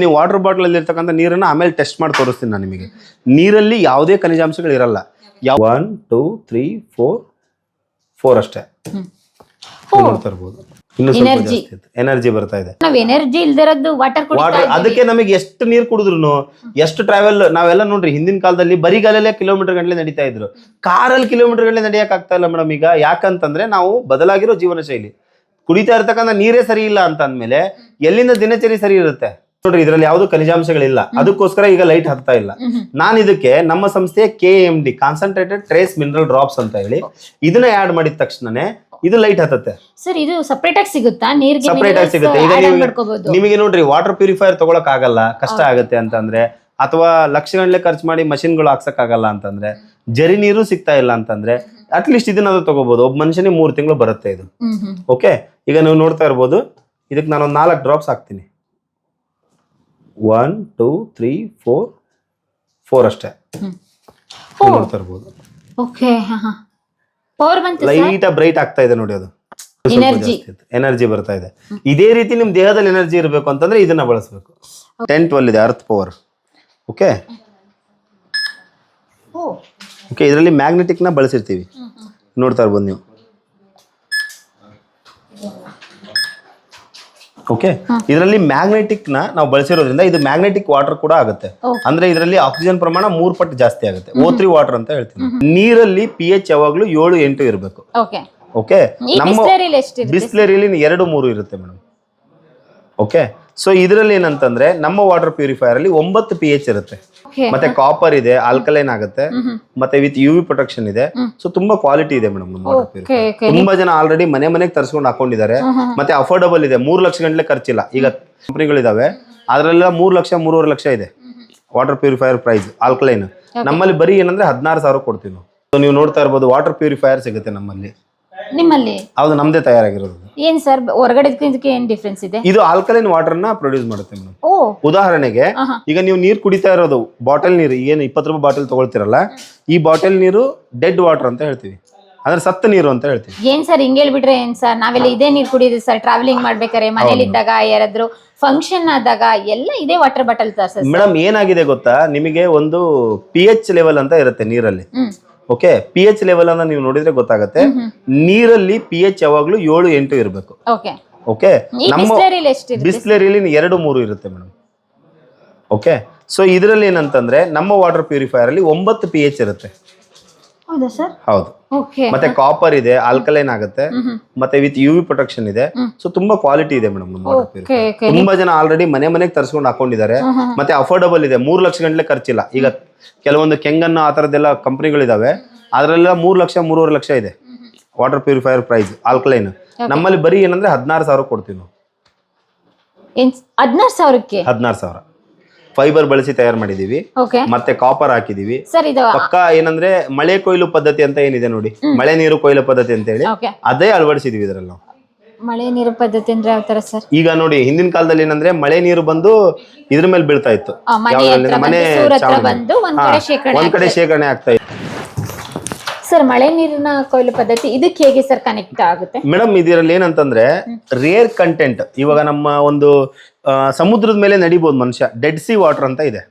ನೀವು water bottle ಅಲ್ಲಿ ಇರ್ತಕ್ಕಂಥ ನೀರನ್ನ ಆಮೇಲೆ ಟೆಸ್ಟ್ ಮಾಡಿ ತೋರಿಸ್ತೀನಿ ನಾನು ನಿಮಗೆ. ನೀರಲ್ಲಿ ಯಾವುದೇ ಖನಿಜಾಂಶಗಳು ಇರಲ್ಲ. ಯಾವ one two three four four ಅಷ್ಟೇ. ನೋಡ್ತಾ ಇರ್ಬೋದು ಇನ್ನು ಸ್ವಲ್ಪ Energy. ಜಾಸ್ತಿ ಎನರ್ಜಿ ಬರ್ತಾ ಇದೆ. ನಾವ್ ಎನರ್ಜಿ ಇಲ್ದಿರೋದು ವಾಟರ್ ಕುಡಿತಾ ವಾಟರ್ ಅದಕ್ಕೆ ನಮಗೆ ಎಷ್ಟು ನೀರು ಕುಡಿದ್ರು ಎಷ್ಟು ಟ್ರಾವೆಲ್ ನಾವೆಲ್ಲ ನೋಡ್ರಿ ಹಿಂದಿನ ಕಾಲದಲ್ಲಿ ಬರಿಗಾಲಲ್ಲೇ ಕಿಲೋಮೀಟರ್ ಗಂಟಲೆ ನಡೀತಾ ಇದ್ರು. ಕಾರಲ್ಲಿ ಕಿಲೋಮೀಟರ್ ಗಂಟಲೆ ನಡೆಯಕ್ ಆಗ್ತಾ ಇಲ್ಲ ಮೇಡಮ್ ಈಗ. ಯಾಕಂತಂದ್ರೆ ನಾವು ಬದಲಾಗಿರೋ ಜೀವನ ಶೈಲಿ ಕುಡಿತಾ ಇರ್ತಕ್ಕಂಥ ನೀರೇ ಸರಿ ಇಲ್ಲ ಅಂತ ಅಂದ್ಮೇಲೆ ಎಲ್ಲಿಂದ ದಿನಚರಿ ಸರಿ ಇರುತ್ತೆ? ನೋಡ್ರಿ ಇದ್ರಲ್ಲಿ ಯಾವ್ದು ಖನಿಜಾಂಶಗಳಿಲ್ಲ. ಅದಕ್ಕೋಸ್ಕರ ಈಗ ಲೈಟ್ ಹತ್ತಾ ಇಲ್ಲ. ನಾನು ಇದಕ್ಕೆ ನಮ್ಮ ಸಂಸ್ಥೆಯ K M D concentrated trace mineral drops ಅಂತ ಹೇಳಿ ಇದನ್ನ ಆಡ್ ಮಾಡಿದ ತಕ್ಷಣನೇ ಇದು ಲೈಟ್ ಹತ್ತತ್ತೆ. ಸರ್ ಇದು ಸಪರೇಟ್ ಆಗಿ ಸಿಗುತ್ತಾ? ನೀರಿಗೆ ಸಪರೇಟ್ ಆಗಿ ಸಿಗುತ್ತೆ. ಈಗ add ನಿಮಗೆ ನೋಡ್ರಿ ವಾಟರ್ ಪ್ಯೂರಿಫೈಯರ್ ತಗೊಳಕ್ ಆಗಲ್ಲ ಕಷ್ಟ ಆಗುತ್ತೆ ಅಂತಂದ್ರೆ ಅಥವಾ ಲಕ್ಷ ಗಂಟ್ಲೆ ಖರ್ಚು ಮಾಡಿ ಮಷಿನ್ಗಳು ಹಾಕ್ಸಕ್ ಆಗಲ್ಲ ಅಂತಂದ್ರೆ ಜರಿ ನೀರು ಸಿಗ್ತಾ ಇಲ್ಲ ಅಂತಂದ್ರೆ ಅಟ್ ಲೀಸ್ಟ್ ಇದನ್ನ ತಗೋಬಹುದು ಒಬ್ಬ ಮನುಷ್ಯನಿಗೆ ಮೂರು ತಿಂಗಳು ಬರುತ್ತೆ ಇದು. ಓಕೆ ಈಗ ನೀವು ನೋಡ್ತಾ ಇರ್ಬೋದು ಇದಕ್ಕೆ ನಾನು ಒಂದು ನಾಲ್ಕು ಡ್ರಾಪ್ಸ್ ಹಾಕ್ತೀನಿ. One two three four four ಅಷ್ಟೇ. ನೀವು ನೋಡ್ತಾ ಇರ್ಬೋದು ಓಕೆ ಪವರ್ ಬಂತು ಲೈಟ್ ಬ್ರೈಟ್ ಆಗ್ತಾ ಇದೆ ನೋಡಿ ಅದು. Energy. ಎನರ್ಜಿ ಬರ್ತಾ ಇದೆ. ಇದೇ ರೀತಿ ನಿಮ್ ದೇಹದಲ್ಲಿ ಎನರ್ಜಿ ಇರಬೇಕು ಅಂತಂದ್ರೆ ಇದನ್ನ ಬಳಸಬೇಕು. ಟೆನ್ ಟ್ವೆಲ್ ಇದೆ ಅರ್ತ್ ಪವರ್ ಓಕೆ ಓಕೆ ಇದರಲ್ಲಿ ಮ್ಯಾಗ್ನೆಟಿಕ್ನ ಬಳಸಿರ್ತೀವಿ. ನೋಡ್ತಾ ಇರ್ಬೋದು ನೀವು. ಓಕೆ ಇದರಲ್ಲಿ ಮ್ಯಾಗ್ನೆಟಿಕ್ನ ನಾವು ಬಳಸಿರೋದ್ರಿಂದ ಇದು ಮ್ಯಾಗ್ನೆಟಿಕ್ ವಾಟರ್ ಕೂಡ ಆಗುತ್ತೆ. ಅಂದ್ರೆ ಇದರಲ್ಲಿ ಆಕ್ಸಿಜನ್ ಪ್ರಮಾಣ ಮೂರ್ ಪಟ್ಟು ಜಾಸ್ತಿ ಆಗುತ್ತೆ. ಓ ತ್ರೀ ವಾಟರ್ ಅಂತ ಹೇಳ್ತೀನಿ. ನೀರಲ್ಲಿ ಪಿ ಎಚ್ ಯಾವಾಗ್ಲೂ ಏಳು ಎಂಟು ಇರಬೇಕು. ಓಕೆ ನಮ್ಮ ಬಿಸ್ಲರಿಲಿ ಎರಡು ಮೂರು ಇರುತ್ತೆ ಮೇಡಮ್ ಓಕೆ ಸೊ ಇದರಲ್ಲಿ ಏನಂತಂದ್ರೆ ನಮ್ಮ ವಾಟರ್ ಪ್ಯೂರಿಫೈಯರ್ ಅಲ್ಲಿ ಒಂಬತ್ತು ಪಿ ಎಚ್ ಇರುತ್ತೆ ಮತ್ತೆ ಕಾಪರ್ ಇದೆ ಆಲ್ಕಲೈನ್ ಆಗುತ್ತೆ. ಮತ್ತೆ ವಿತ್ ಯು ವಿ ಪ್ರೊಟೆಕ್ಷನ್ ಇದೆ. ಸೊ ತುಂಬಾ ಕ್ವಾಲಿಟಿ ಇದೆ ಮೇಡಮ್ ನಮ್ಮ ವಾಟರ್ ಪ್ಯೂರಿಫೈರ್ ತುಂಬಾ ಜನ ಆಲ್ರೆಡಿ ಮನೆ ಮನೆಗೆ ತರಿಸ್ಕೊಂಡು ಹಾಕೊಂಡಿದ್ದಾರೆ. ಮತ್ತೆ ಅಫೋರ್ಡಬಲ್ ಇದೆ. ಮೂರ್ ಲಕ್ಷ ಗಂಟ್ಲೆ ಖರ್ಚಿಲ್ಲ. ಈಗ ಕಂಪ್ನಿಗಳಿದಾವೆ. ಅದರಲ್ಲೆಲ್ಲ ಮೂರು ಲಕ್ಷ ಮೂರುವರೆ ಲಕ್ಷ ಇದೆ. ವಾಟರ್ ಪ್ಯೂರಿಫೈಯರ್ ಪ್ರೈಸ್ ಆಲ್ಕಲೈನ್ ನಮ್ಮಲ್ಲಿ ಬರೀ ಏನಂದ್ರೆ ಹದಿನಾರು ಸಾವಿರ ಕೊಡ್ತೀವಿ ನೀವು. ನೋಡ್ತಾ ಇರ್ಬೋದು ವಾಟರ್ ಪ್ಯೂರಿಫೈಯರ್ ಸಿಗುತ್ತೆ ನಮ್ಮಲ್ಲಿ. ನಿಮ್ಮಲ್ಲಿ? ಹೌದು ನಮ್ದೇ ತಯಾರಾಗಿರೋದು. ಏನ್ ಸರ್ ಹೊರಗಡೆ ಇದಕ್ಕೆ ಏನ್ ಡಿಫ್ರೆನ್ಸ್ ಇದೆ? ಇದು ಆಲ್ಕಲೈನ್ ವಾಟರ್ನ ಪ್ರೊಡ್ಯೂಸ್ ಮಾಡುತ್ತೆ ಮೇಡಮ್ ಓ. ಉದಾಹರಣೆಗೆ ಈಗ ನೀವು ನೀರು ಕುಡಿತಾ ಇರೋದು ಬಾಟಲ್ ನೀರು ಏನು ಇಪ್ಪತ್ತು ರೂಪಾಯಿ ಬಾಟಲ್ ತಗೊಳ್ತಿರಲ್ಲ ಈ ಬಾಟಲ್ ನೀರು ಡೆಡ್ ವಾಟರ್ ಅಂತ ಹೇಳ್ತೀವಿ. ಅಂದ್ರೆ ಸತ್ತ ನೀರು ಅಂತ ಹೇಳ್ತೀವಿ. ಏನ್ ಸರ್ ಹಿಂಗ್ ಹೇಳ್ಬಿಟ್ರೆ ಏನ್ ಸರ್? ನಾವೆಲ್ಲ ಇದೇ ನೀರ್ ಕುಡಿಯೋದು ಸರ್ ಟ್ರಾವೆಲಿಂಗ್ ಮಾಡ್ಬೇಕಾರೆ ಮನೇಲಿ ಇದ್ದಾಗ ಯಾರಾದ್ರೂ ಫಂಕ್ಷನ್ ಆದಾಗ ಎಲ್ಲ ಇದೇ ವಾಟರ್ ಬಾಟಲ್ ಸರ್. ಮೇಡಮ್ ಏನಾಗಿದೆ ಗೊತ್ತಾ? ನಿಮಗೆ ಒಂದು ಪಿ ಎಚ್ ಲೆವೆಲ್ ಅಂತ ಇರುತ್ತೆ ನೀರಲ್ಲಿ. ಓಕೆ ಪಿ ಎಚ್ ಲೆವೆಲ್ ಅನ್ನ ನೀವು ನೋಡಿದ್ರೆ ಗೊತ್ತಾಗುತ್ತೆ. ನೀರಲ್ಲಿ ಪಿ ಎಚ್ ಯಾವಾಗ್ಲೂ ಏಳು ಎಂಟು ಇರಬೇಕು. ಓಕೆ ನಮ್ಮ ಬಿಸ್ಲರಿಲಿ ಎರಡು ಮೂರು ಇರುತ್ತೆ ಮೇಡಮ್. ಓಕೆ ಸೊ ಇದರಲ್ಲಿ ಏನಂತಂದ್ರೆ ನಮ್ಮ ವಾಟರ್ ಪ್ಯೂರಿಫೈಯರ್ ಅಲ್ಲಿ ಒಂಬತ್ತು ಪಿ ಎಚ್ ಇರುತ್ತೆ. ಹೌದಾ ಸರ್? ಹೌದು. ಓಕೆ ಮತ್ತೆ ಕಾಪರ್ ಇದೆ ಆಲ್ಕಲೈನ್ ಆಗುತ್ತೆ ಮತ್ತೆ ವಿತ್ ಯು ವಿ ಪ್ರೊಟೆಕ್ಷನ್ ಇದೆ. ಸೊ ತುಂಬಾ ಕ್ವಾಲಿಟಿ ಇದೆ ಮೇಡಮ್ ನಮ್ಮ ವಾಟರ್ ತುಂಬಾ ಜನ ಆಲ್ರೆಡಿ ಮನೆ ಮನೆಗೆ ತರಿಸ್ಕೊಂಡು ಹಾಕೊಂಡಿದ್ದಾರೆ. ಮತ್ತೆ ಅಫೋರ್ಡಬಲ್ ಇದೆ. ಮೂರು ಲಕ್ಷ ಗಂಟ್ಲೆ ಖರ್ಚಿಲ್ಲ. ಈಗ ಕೆಲವೊಂದು ಕೆಂಗನ್ನು ಆ ತರದೆಲ್ಲ ಕಂಪ್ನಿಗಳಿದಾವೆ ಅದರಲ್ಲೆಲ್ಲ ಮೂರು ಲಕ್ಷ ಮೂರುವರೆ ಲಕ್ಷ ಇದೆ. ವಾಟರ್ ಪ್ಯೂರಿಫೈಯರ್ ಪ್ರೈಸ್ ಆಲ್ಕಲೈನ್ ನಮ್ಮಲ್ಲಿ ಬರೀ ಏನಂದ್ರೆ ಹದಿನಾರು ಸಾವಿರ ಕೊಡ್ತೀವಿ ನಾವು. ಹದಿನಾರು ಸಾವಿರಕ್ಕೆ? ಹದಿನಾರು ಸಾವಿರ. ಫೈಬರ್ ಬಳಸಿ ತಯಾರು ಮಾಡಿದೀವಿ. ಓಕೆ ಮತ್ತೆ ಕಾಪರ್ ಹಾಕಿದೀವಿ. ಸರ್ ಇದು ಪಕ್ಕ ಏನಂದ್ರೆ ಮಳೆ ಕೊಯ್ಲು ಪದ್ಧತಿ ಅಂತ ಏನಿದೆ ನೋಡಿ. ಮಳೆ ನೀರು ಕೊಯ್ಲು ಪದ್ಧತಿ ಅಂತ ಹೇಳಿ ಓಕೆ ಅದೇ ಅಳವಡಿಸಿದೀವಿ ಇದರಲ್ಲಿ ನಾವು. ಮಳೆ ನೀರು ಪದ್ಧತಿ ಅಂದ್ರೆ ಯಾವ ತರ ಸರ್ ಈಗ ನೋಡಿ ಹಿಂದಿನ ಕಾಲದಲ್ಲಿ ಏನಂದ್ರೆ ಮಳೆ ನೀರು ಬಂದು ಇದ್ರ ಮೇಲೆ ಬೀಳ್ತಾ ಇತ್ತು. ಆ, ಮನೆ ಯಾವ್ದ್ರಲ್ಲಿ? ಹತ್ರ ಮನೆ ಸೂರ್ ಹತ್ರ ಚಾವಣಿ. ಬಂದು ಒಂದ್ ಹಾ, ಶೇಖರಣೆ ಒಂದ್ ಕಡೆ ಶೇಖರಣೆ ಆಗ್ತಾ ಇತ್ತು. ಸರ್ ಮಳೆ ನೀರಿನ ಕೊಯ್ಲು ಪದ್ಧತಿ ಇದಕ್ಕೆ ಹೇಗೆ ಸರ್ ಕನೆಕ್ಟ್ ಆಗುತ್ತೆ? ಮೇಡಮ್ ಇದರಲ್ಲಿ ಏನಂತಂದ್ರೆ ರೇರ್ ಕಂಟೆಂಟ್ ಇವಾಗ ನಮ್ಮ ಒಂದು ಆ, ಸಮುದ್ರದ ಮೇಲೆ ನಡಿಬಹುದು ಮನುಷ್ಯ ಡೆಡ್ ಸಿ ವಾಟರ್ ಅಂತ ಇದೆ.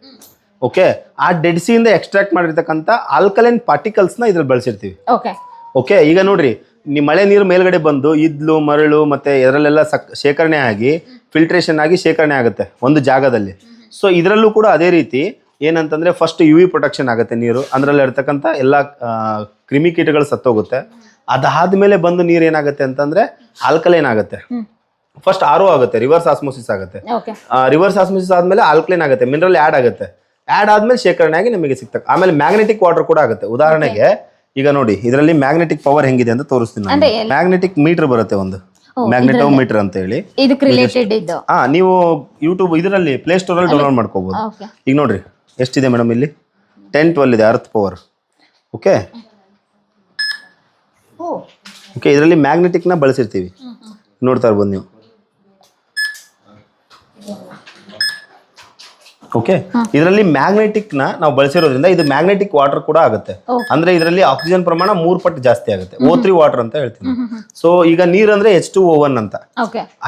ಓಕೆ ಆ ಡೆಡ್ ಸಿಯಿಂದ ಎಕ್ಸ್ಟ್ರಾಕ್ಟ್ ಮಾಡಿರ್ತಕ್ಕಂಥ ಆಲ್ಕಲೈನ್ ಪಾರ್ಟಿಕಲ್ಸ್ನ ಇದ್ರಲ್ಲಿ ಬಳಸಿರ್ತೀವಿ. ಓಕೆ ಓಕೆ ಈಗ ನೋಡ್ರಿ ನೀ ಮಳೆ ನೀರು ಮೇಲ್ಗಡೆ ಬಂದು ಇದ್ಲು ಮರಳು ಮತ್ತೆ ಇದರಲ್ಲೆಲ್ಲ ಸಕ್ ಶೇಖರಣೆ ಆಗಿ ಫಿಲ್ಟ್ರೇಷನ್ ಆಗಿ ಶೇಖರಣೆ ಆಗುತ್ತೆ ಒಂದು ಜಾಗದಲ್ಲಿ. ಸೊ ಇದರಲ್ಲೂ ಕೂಡ ಅದೇ ರೀತಿ ಏನಂತಂದ್ರೆ ಫಸ್ಟ್ ಯು ವಿ ಪ್ರೊಟೆಕ್ಷನ್ ಆಗುತ್ತೆ ನೀರು. ಅದರಲ್ಲಿ ಇರ್ತಕ್ಕಂಥ ಎಲ್ಲ ಕ್ರಿಮಿ ಕ್ರಿಮಿಕೀಟಗಳು ಸತ್ತೋಗುತ್ತೆ. ಅದಾದ್ಮೇಲೆ ಬಂದು ನೀರು ಏನಾಗುತ್ತೆ ಅಂತಂದ್ರೆ ಆಲ್ಕಲೈನ್ ಆಗುತ್ತೆ. ಫಸ್ಟ್ ಆರೋ ಆಗುತ್ತೆ ರಿವರ್ಸ್ ಆಸ್ಮೋಸಿಸ್ ಆಗುತ್ತೆ. ರಿವರ್ಸ್ ಆಸ್ಮೋಸಿಸ್ ಆದ್ಮೇಲೆ ಆಲ್ಕಲೈನ್ ಆಗುತ್ತೆ ಮಿನರಲ್ ಆ್ಯಡ್ ಆಗುತ್ತೆ. ಆ್ಯಡ್ ಆದ್ಮೇಲೆ ಶೇಖರಣೆ ಆಗಿ ನಿಮಗೆ ಸಿಗ್ತಕ್ಕ ಆಮೇಲೆ ಮ್ಯಾಗ್ನೆಟಿಕ್ ವಾಟರ್ ಕೂಡ ಆಗುತ್ತೆ. ಉದಾಹರಣೆಗೆ ಈಗ ನೋಡಿ ಇದರಲ್ಲಿ ಮ್ಯಾಗ್ನೆಟಿಕ್ ಪವರ್ ಹೆಂಗಿದೆ ಅಂತ ತೋರಿಸ್ತೀನಿ ಮ್ಯಾಗ್ನೆಟಿಕ್ ಮೀಟರ್ ಬರುತ್ತೆ ಒಂದು. ಮ್ಯಾಗ್ನೆಟೋ ಮೀಟರ್ ಅಂತ ಹೇಳಿ ಹಾ ನೀವು ಯೂಟ್ಯೂಬ್ ಇದರಲ್ಲಿ ಪ್ಲೇ ಸ್ಟೋರ್ ಅಲ್ಲಿ ಡೌನ್ಲೋಡ್ ಮಾಡ್ಕೋಬಹುದು ಈಗ ನೋಡ್ರಿ ಎಷ್ಟಿದೆ ಮೇಡಮ್ ಇಲ್ಲಿ? ಟೆನ್ ಟ್ವೆಲ್ ಇದೆ ಅರ್ತ್ ಪವರ್ ಓಕೆ ಓಕೆ ಇದರಲ್ಲಿ ಮ್ಯಾಗ್ನೆಟಿಕ್ನ ಬಳಸಿರ್ತೀವಿ. ನೋಡ್ತಾ ಇರ್ಬೋದು ನೀವು. ಓಕೆ ಇದರಲ್ಲಿ ಮ್ಯಾಗ್ನೆಟಿಕ್ನ ನಾವು ಬಳಸಿರೋದ್ರಿಂದ ಇದು ಮ್ಯಾಗ್ನೆಟಿಕ್ ವಾಟರ್ ಕೂಡ ಆಗುತ್ತೆ. ಅಂದ್ರೆ ಇದರಲ್ಲಿ ಆಕ್ಸಿಜನ್ ಪ್ರಮಾಣ ಮೂರ್ ಪಟ್ಟು ಜಾಸ್ತಿ ಆಗುತ್ತೆ. ಓ ತ್ರೀ ವಾಟರ್ ಅಂತ ಹೇಳ್ತೀನಿ. ಸೊ ಈಗ ನೀರ್ ಅಂದ್ರೆ ಎಚ್ ಟು ಓ ಒನ್ ಅಂತ.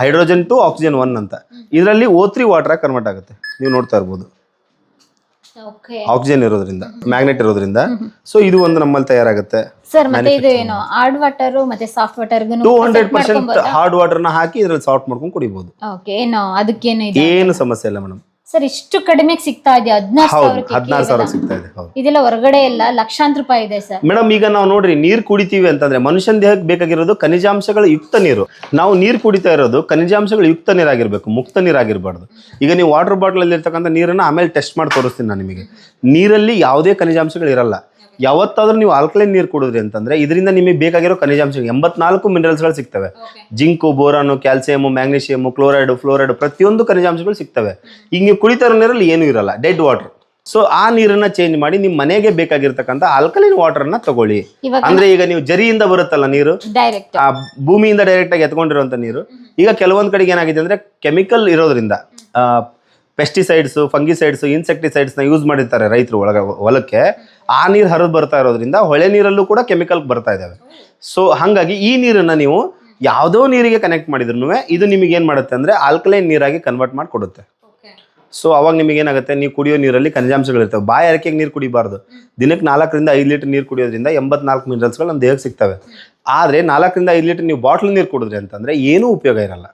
ಹೈಡ್ರೋಜನ್ ಟು ಆಕ್ಸಿಜನ್ ಒನ್ ಅಂತ. ಇದರಲ್ಲಿ ಓ ತ್ರೀ ವಾಟರ್ ಕನ್ವರ್ಟ್ ಆಗುತ್ತೆ. ನೀವು ನೋಡ್ತಾ ಇರ್ಬೋದು. ಆಕ್ಸಿಜನ್ ಇರೋದ್ರಿಂದ ಮ್ಯಾಗ್ನೆಟ್ ಇರೋದ್ರಿಂದ. ಸೊ ಇದು ಒಂದು ನಮ್ಮಲ್ಲಿ ತಯಾರಾಗುತ್ತೆ. ಸರ್ ಮತ್ತೆ ಇದು ಏನು? ಹಾರ್ಡ್ ವಾಟರ್ ಮತ್ತೆ soft water two hundred percent ಹಾರ್ಡ್ನ ಹಾಕಿ ಇದ್ರಲ್ಲಿ ಸಾಫ್ಟ್ ಮಾಡ್ಕೊಂಡು ಕುಡಿಬಹುದು ಓಕೆ ಏನು ಅದಕ್ಕೇನು ಏನು ಸಮಸ್ಯೆ ಇಲ್ಲ ಮೇಡಮ್ ಸರ್ ಇಷ್ಟು ಕಡಿಮೆಗೆ ಸಿಗ್ತಾ ಇದೆ ಹದಿನಾರು ಹೌದು ಹದಿನಾರು ಸಾವಿರ ಸಿಗ್ತಾ ಇದೆ ಹೌದು. ಇದೆಲ್ಲ ಹೊರಗಡೆ ಎಲ್ಲ ಲಕ್ಷಾಂತರ ರೂಪಾಯಿ ಇದೆ ಸರ್. ಮೇಡಮ್ ಈಗ ನಾವು ನೋಡ್ರಿ ನೀರು ಕುಡಿತೀವಿ ಅಂತಂದ್ರೆ ಮನುಷ್ಯನ ದೇಹಕ್ಕೆ ಬೇಕಾಗಿರೋದು ಖನಿಜಾಂಶಗಳ ಯುಕ್ತ ನೀರು. ನಾವು ನೀರು ಕುಡಿತಾ ಇರೋದು ಖನಿಜಾಂಶಗಳ ಯುಕ್ತ ನೀರಾಗಿರ್ಬೇಕು ಮುಕ್ತ ನೀರಾಗಿರ್ಬಾರ್ದು. ಈಗ ನೀವು ವಾಟರ್ ಬಾಟಲ್ ಅಲ್ಲಿ ಇರ್ತಕ್ಕಂಥ ನೀರನ್ನ ಆಮೇಲೆ ಟೆಸ್ಟ್ ಮಾಡಿ ತೋರಿಸ್ತೀನಿ ನಾನು ನಿಮಗೆ. ನೀರಲ್ಲಿ ಯಾವುದೇ ಖನಿಜಾಂಶಗಳು ಇರಲ್ಲ. ಯಾವತ್ತಾದ್ರೂ ನೀವು ಆಲ್ಕಲೈನ್ ನೀರು ಕುಡಿದ್ರಿ ಅಂತಂದ್ರೆ ಇದರಿಂದ ನಿಮಗೆ ಬೇಕಾಗಿರೋ ಖನಿಜಾಂಶ ಎಂಬತ್ನಾಲ್ಕು ಮಿನರಲ್ಸ್ಗಳು ಸಿಗ್ತವೆ. Zinc boron calcium magnesium chloride fluoride ಪ್ರತಿಯೊಂದು ಖನಿಜಾಂಶಗಳು ಸಿಗ್ತವೆ. ಈಗ ನೀವು ಕುಡಿತಾ ಇರೋ ನೀರಲ್ಲಿ ಏನೂ ಇರಲ್ಲ ಡೆಡ್ ವಾಟರ್. ಸೊ ಆ ನೀರನ್ನ ಚೇಂಜ್ ಮಾಡಿ ನಿಮ್ ಮನೆಗೆ ಬೇಕಾಗಿರ್ತಕ್ಕಂಥ ಆಲ್ಕಲೈನ್ ಅನ್ನ ತಗೊಳ್ಳಿ. ಅಂದ್ರೆ ಈಗ ನೀವು ಜರಿಯಿಂದ ಬರುತ್ತಲ್ಲ ನೀರು? ಆ ಭೂಮಿಯಿಂದ ಡೈರೆಕ್ಟ್ ಆಗಿ ಎತ್ಕೊಂಡಿರುವಂತ ನೀರು. ಈಗ ಕೆಲವೊಂದ್ ಕಡೆಗೆ ಏನಾಗಿದೆ ಅಂದ್ರೆ ಕೆಮಿಕಲ್ ಇರೋದ್ರಿಂದ ಪೆಸ್ಟಿಸೈಡ್ಸ್ ಫಂಗಿಸೈಡ್ಸ್ ಇನ್ಸೆಕ್ಟಿಸೈಡ್ಸ್ನ ಯೂಸ್ ಮಾಡಿರ್ತಾರೆ ರೈತರು ಒಳಗ ಹೊಲಕ್ಕೆ. ಆ ನೀರು ಹರಿದು ಬರ್ತಾ ಇರೋದ್ರಿಂದ ಹೊಳೆ ನೀರಲ್ಲೂ ಕೂಡ ಕೆಮಿಕಲ್ ಬರ್ತಾ ಇದ್ದಾವೆ ಸೊ ಹಾಗಾಗಿ ಈ ನೀರನ್ನ ನೀವು ಯಾವುದೋ ನೀರಿಗೆ ಕನೆಕ್ಟ್ ಮಾಡಿದ್ರು ಇದು ನಿಮಗೆ ಏನು ಮಾಡುತ್ತೆ ಅಂದ್ರೆ ಆಲ್ಕಲೈನ್ ನೀರಾಗಿ ಕನ್ವರ್ಟ್ ಮಾಡಿ ಕೊಡುತ್ತೆ ಸೊ ಅವಾಗ ನಿಮಗೆ ಏನಾಗುತ್ತೆ? ನೀವು ಕುಡಿಯೋ ನೀರಲ್ಲಿ ಖನಿಜಾಂಶಗಳಿರ್ತವೆ ಬಾಯಿ ಅರಕೆಗೆ ನೀರು ಕುಡಿಬಾರ್ದು. ದಿನಕ್ಕೆ ನಾಲ್ಕರಿಂದ ಐದು ಲೀಟರ್ ನೀರು ಕುಡಿಯೋದ್ರಿಂದ ಎಂಬತ್ನಾಲ್ಕು ಮಿನರಲ್ಸ್ಗಳು ನಮ್ಮ ದೇಹಕ್ಕೆ ಸಿಗ್ತವೆ. ಆದರೆ ನಾಲ್ಕರಿಂದ ಐದು ಲೀಟರ್ ನೀವು ಬಾಟ್ಲ್ ನೀರು ಕುಡಿದ್ರಿ ಅಂತಂದರೆ ಏನೂ ಉಪಯೋಗ ಇರಲ್ಲ.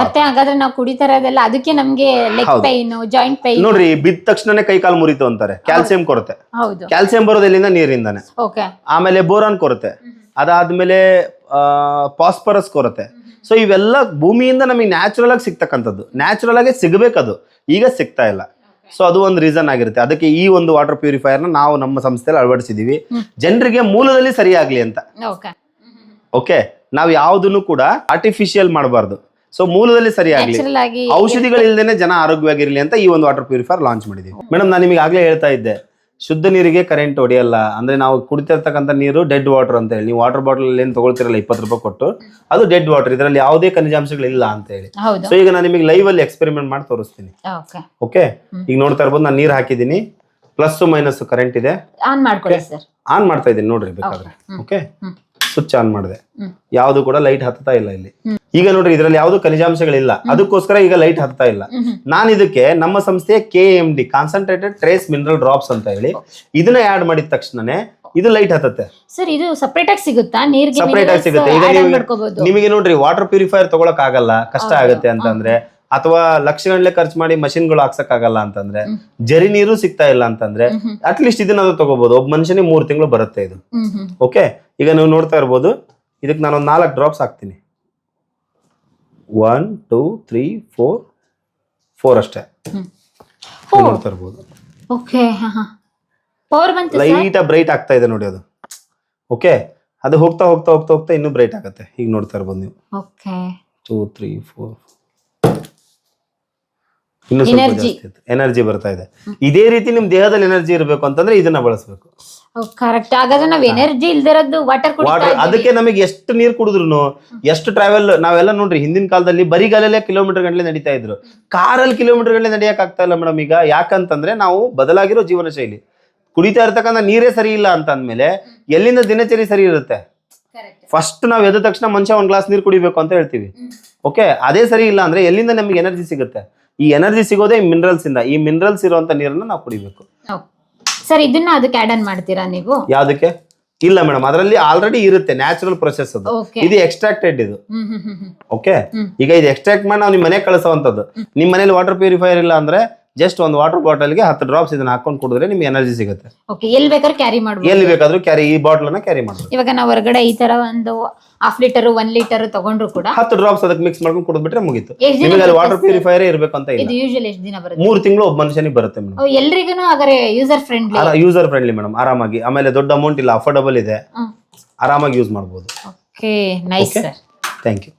ಮತ್ತೆ ಹಾಗಾದ್ರೆ ನಾವು ಕುಡಿತಾರದೆಲ್ಲ ಅದಕ್ಕೆ ನಮ್ಗೆ ಲೆಗ್. ಪೈನ್ ಜಾಯಿಂಟ್ ಪೈನ್ ನೋಡ್ರಿ ಬಿದ್ದ ತಕ್ಷಣನೇ ಕೈ ಕಾಲು ಮುರಿತು ಅಂತಾರೆ. ಕ್ಯಾಲ್ಸಿಯಂ ಕೊರತೆ. ಹೌದು. ಕ್ಯಾಲ್ಸಿಯಂ ಬರೋದು ಎಲ್ಲಿಂದ ನೀರಿಂದಾನೆ. ಓಕೆ. ಆಮೇಲೆ ಬೋರಾನ್ ಕೊರತೆ. ಅದಾದ್ಮೇಲೆ ಪಾಸ್ಪರಸ್ ಕೊರತೆ. ಸೊ ಇವೆಲ್ಲ ಭೂಮಿಯಿಂದ ನಮಗೆ ನ್ಯಾಚುರಲ್ ಆಗಿ ಸಿಗ್ತಕ್ಕಂಥದ್ದು. ನ್ಯಾಚುರಲ್ ಆಗಿ ಸಿಗಬೇಕದು ಈಗ ಸಿಗ್ತಾ ಇಲ್ಲ. ಸೊ ಅದು ಒಂದು ರೀಸನ್ ಆಗಿರುತ್ತೆ. ಅದಕ್ಕೆ ಈ ಒಂದು ವಾಟರ್ ಪ್ಯೂರಿಫೈಯರ್ನ ನಾವು ನಮ್ಮ ಸಂಸ್ಥೆಯಲ್ಲಿ ಅಳವಡಿಸಿದೀವಿ. ಜನರಿಗೆ ಮೂಲದಲ್ಲಿ ಸರಿಯಾಗ್ಲಿ ಅಂತ. ಓಕೆ ನಾವು ಯಾವುದನ್ನು ಕೂಡ ಆರ್ಟಿಫಿಷಿಯಲ್ ಮಾಡಬಾರ್ದು. ಸೊ ಮೂಲದಲ್ಲಿ ಸರಿಯಾಗ್ಲಿ ಔಷಧಿಗಳಿಲ್ಲದೆ ಜನ ಆರೋಗ್ಯವಾಗಿರಲಿ ಅಂತ ಈ ಒಂದು ವಾಟರ್ ಪ್ಯೂರಿಫೈರ್ ಲಾಂಚ್ ಮಾಡಿದೀವಿ. ಮೇಡಮ್ ನಾನು ನಿಮಗೆ ಆಗ್ಲೇ ಹೇಳ್ತಾ ಇದ್ದೆ. ಶುದ್ಧ ನೀರಿಗೆ ಕರೆಂಟ್ ಹೊಡೆಯಲ್ಲ ಅಂದ್ರೆ ನಾವು ಕುಡಿತಿರ್ತಕ್ಕಂಥ ನೀರು ಡೆಡ್ ವಾಟರ್ ಅಂತ ಹೇಳಿ. ನೀವು ವಾಟರ್ ಬಾಟಲ್ ಏನು ತಗೊಳ್ತಿರಲ್ಲ ಇಪ್ಪತ್ತು ರೂಪಾಯಿ ಕೊಟ್ಟು ಅದು ಡೆಡ್ ವಾಟರ್. ಇದರಲ್ಲಿ ಯಾವುದೇ ಖನಿಜಾಂಶಗಳಿಲ್ಲ ಅಂತ ಹೇಳಿ. ಸೊ ಈಗ ನಾನು ನಿಮಗೆ ಲೈವ್ ಅಲ್ಲಿ ಎಕ್ಸ್ಪೆರಿಮೆಂಟ್ ಮಾಡಿ ತೋರಿಸ್ತೀನಿ. ಓಕೆ ಈಗ ನೋಡ್ತಾ ಇರ್ಬೋದು ನಾನು ನೀರು ಹಾಕಿದ್ದೀನಿ. ಪ್ಲಸ್ ಮೈನಸ್ ಕರೆಂಟ್ ಇದೆ. ಆನ್ ಮಾಡ್ತಾ ಇದ್ದೀನಿ ನೋಡ್ರಿ ಬೇಕಾದ್ರೆ. ಓಕೆ. ಸ್ವಿಚ್ ಆನ್ ಮಾಡಿದೆ. ಯಾವುದು ಕೂಡ ಲೈಟ್ ಹತ್ತಾ ಇಲ್ಲ ಇಲ್ಲಿ. ಈಗ ನೋಡ್ರಿ ಇದರಲ್ಲಿ ಯಾವುದು ಖನಿಜಾಂಶಗಳಿಲ್ಲ. ಅದಕ್ಕೋಸ್ಕರ ಈಗ ಲೈಟ್ ಹತ್ತಾ ಇಲ್ಲ. ನಾನು ಇದಕ್ಕೆ ನಮ್ಮ ಸಂಸ್ಥೆಯ K M D concentrated trace mineral drops ಅಂತ ಹೇಳಿ ಇದನ್ನ ಆಡ್ ಮಾಡಿದ ತಕ್ಷಣನೇ ಇದು ಲೈಟ್ ಹತ್ತತ್ತೆ. ಸರ್ ಇದು ಸಪರೇಟ್ ಆಗಿ ಸಿಗುತ್ತಾ? ನೀರಿಗೆ ಸಪರೇಟ್ ಆಗಿ ಸಿಗುತ್ತೆ. ಈಗ ನಿಮಗೆ ನೋಡ್ರಿ ವಾಟರ್ ಪ್ಯೂರಿಫೈಯರ್ ತಗೊಳಕ್ ಆಗಲ್ಲ ಕಷ್ಟ ಆಗುತ್ತೆ ಅಂತಂದ್ರೆ ಅಥವಾ ಲಕ್ಷ ಗಂಟ್ಲೆ ಖರ್ಚು ಮಾಡಿ ಮಷಿನ್ಗಳು ಹಾಕ್ಸಕ್ ಆಗಲ್ಲ ಅಂತಂದ್ರೆ ಜರಿ ನೀರು ಸಿಗ್ತಾ ಇಲ್ಲ ಅಂತಂದ್ರೆ ಅಟ್ಲೀಸ್ಟ್ ಇದನ್ನ ತಗೋಬಹುದು ಒಬ್ಬ ಮನುಷ್ಯನಿಗೆ ಮೂರು ತಿಂಗಳು ಬರುತ್ತೆ ಇದು. ಓಕೆ ಈಗ ನೀವು ನೋಡ್ತಾ ಇರ್ಬೋದು ಇದಕ್ಕೆ ನಾನೊಂದು ನಾಲ್ಕು ಡ್ರಾಪ್ಸ್ ಹಾಕ್ತೀನಿ. One two three four four ಅಷ್ಟೇ. ನೋಡ್ತಾ ಇರ್ಬೋದು. ಲೈಟ್ ಬ್ರೈಟ್ ಆಗ್ತಾ ಇದೆ ನೋಡಿ ಅದು. ಓಕೆ ಅದು ಹೋಗ್ತಾ ಹೋಗ್ತಾ ಹೋಗ್ತಾ ಹೋಗ್ತಾ ಇನ್ನೂ ಬ್ರೈಟ್ ಆಗುತ್ತೆ. ಈಗ ನೋಡ್ತಾ ಇರ್ಬೋದು ನೀವು. ಟೂ ತ್ರೀ ಫೋರ್ ಇನ್ನೂ ಸ್ವಲ್ಪ ಎನರ್ಜಿ ಬರ್ತಾ ಇದೆ. ಇದೇ ರೀತಿ ನಿಮ್ ದೇಹದಲ್ಲಿ ಎನರ್ಜಿ ಇರಬೇಕು ಅಂತಂದ್ರೆ ಇದನ್ನ ಬಳಸಬೇಕು. ಕರೆಕ್ಟ್ ಹಾಗಾದ್ರೆ ನಾವ್ ಎನರ್ಜಿ ಇಲ್ದಿರೋದು ವಾಟರ್ ಕುಡಿತಾ ವಾಟರ್ ಅದಕ್ಕೆ ನಮಗೆ ಎಷ್ಟು ನೀರು ಕುಡಿದ್ರು ಎಷ್ಟು ಟ್ರಾವೆಲ್ ನಾವೆಲ್ಲ ನೋಡ್ರಿ ಹಿಂದಿನ ಕಾಲದಲ್ಲಿ ಬರಿಗಾಲಲ್ಲೇ ಕಿಲೋಮೀಟರ್ ಗಂಟಲೆ ನಡೀತಾ ಇದ್ರು. ಕಾರಲ್ಲಿ ಕಿಲೋಮೀಟರ್ ಗಂಟಲೆ ನಡೆಯಕ್ ಆಗ್ತಾ ಇಲ್ಲ ಮೇಡಮ್ ಈಗ. ಯಾಕಂತಂದ್ರೆ ನಾವು ಬದಲಾಗಿರೋ ಜೀವನ ಶೈಲಿ ಕುಡಿತಾ ಇರ್ತಕ್ಕಂಥ ನೀರೇ ಸರಿ ಇಲ್ಲ ಅಂತ ಅಂದ್ಮೇಲೆ ಎಲ್ಲಿಂದ ದಿನಚರಿ ಸರಿ ಇರುತ್ತೆ? Correct. ಫಸ್ಟ್ ನಾವು ಎದ್ದ ತಕ್ಷಣ ಮನುಷ್ಯ ಒಂದ್ ಗ್ಲಾಸ್ ನೀರು ಕುಡಿಬೇಕು ಅಂತ ಹೇಳ್ತೀವಿ. ಓಕೆ ಅದೇ ಸರಿ ಇಲ್ಲ ಅಂದ್ರೆ ಎಲ್ಲಿಂದ ನಮ್ಗೆ ಎನರ್ಜಿ ಸಿಗುತ್ತೆ? ಈ ಎನರ್ಜಿ ಸಿಗೋದೇ ಮಿನರಲ್ಸ್ ಇಂದ. ಈ ಮಿನರಲ್ಸ್ ಇರುವಂತ ನೀರನ್ನ ನಾವು ಕುಡಿಬೇಕು. ಸರ್ ಇದನ್ನ ಅದಕ್ಕೆ ಆಡ್ ಆನ್ ಮಾಡ್ತೀರಾ ನೀವು? ಯಾವ್ದಕ್ಕೆ? ಇಲ್ಲ ಮೇಡಮ್ ಅದರಲ್ಲಿ ಆಲ್ರೆಡಿ ಇರುತ್ತೆ ನ್ಯಾಚುರಲ್ ಪ್ರೊಸೆಸ್ ಅದು. ಇದು ಎಕ್ಸ್ಟ್ರಾಕ್ಟೆಡ್ ಇದು. ಓಕೆ ಈಗ ಇದು ಎಕ್ಸ್ಟ್ರಾಕ್ಟ್ ಮಾಡಿ ನಾವು ನಿಮ್ಮ ಮನೆಗೆ ಕಳಿಸೋವಂಥದ್ದು. ನಿಮ್ಮ ಮನೇಲಿ ವಾಟರ್ ಪ್ಯೂರಿಫೈಯರ್ ಇಲ್ಲ ಅಂದ್ರೆ ಜಸ್ಟ್ ಒಂದು ವಾಟರ್ ಬಾಟಲ್ಗೆ ಹತ್ತು ಡ್ರಾಪ್ಸ್ ಇದನ್ನ ಹಾಕೊಂಡು ಕುಡಿದ್ರೆ ನಿಮ್ಗೆ ಎನರ್ಜಿ ಸಿಗುತ್ತೆ. ಓಕೆ ಎಲ್ಲಿ ಬೇಕಾದ್ರೆ ಕ್ಯಾರಿ ಮಾಡ್ಬೋದು. ಎಲ್ಲಿ ಬೇಕಾದ್ರೂ ಕ್ಯಾರಿ ಈ ಬಾಟಲ್ ಅನ್ನ ಕ್ಯಾರಿ ಮಾಡಿ ಇವಾಗ ನಾವು ಹೊರಗಡೆ ಈ ತರ ಒಂದು ಹಾಫ್ ಲೀಟರ್ ಒನ್ ಲೀಟರ್ ತಗೊಂಡ್ರು ಕೂಡ ಹತ್ತು ಡ್ರಾಪ್ಸ್ ಅದಕ್ಕೆ ಮಿಕ್ಸ್ ಮಾಡ್ಕೊಂಡು ಕುಡಿದ್ಬಿಟ್ರೆ ಮುಗೀತು. ಎಷ್ಟ್ ದಿನ ನಿಮಗೆ ಅಲ್ಲಿ ವಾಟರ್ ಪ್ಯೂರಿಫೈರೇ ಇರಬೇಕು ಅಂತ ಇಲ್ಲ. ಇದು ಯೂಶಲಿ ಎಷ್ಟು ದಿನ ಬರುತ್ತೆ? ಮೂರು ತಿಂಗಳು ಒಬ್ಬ ಮನುಷ್ಯನಿಗೆ ಬರುತ್ತೆ ಮೇಡಮ್. ಹಾಗಾದ್ರೆ user friendly user friendly madam ಆರಾಮಾಗಿ. ಆಮೇಲೆ ದೊಡ್ಡ ಅಮೌಂಟ್ ಇಲ್ಲ ಅಫೋರ್ಡಬಲ್ ಇದೆ. ಆರಾಮಾಗಿ ಯೂಸ್ ಮಾಡಬಹುದು okay nice Okay. Sir thank you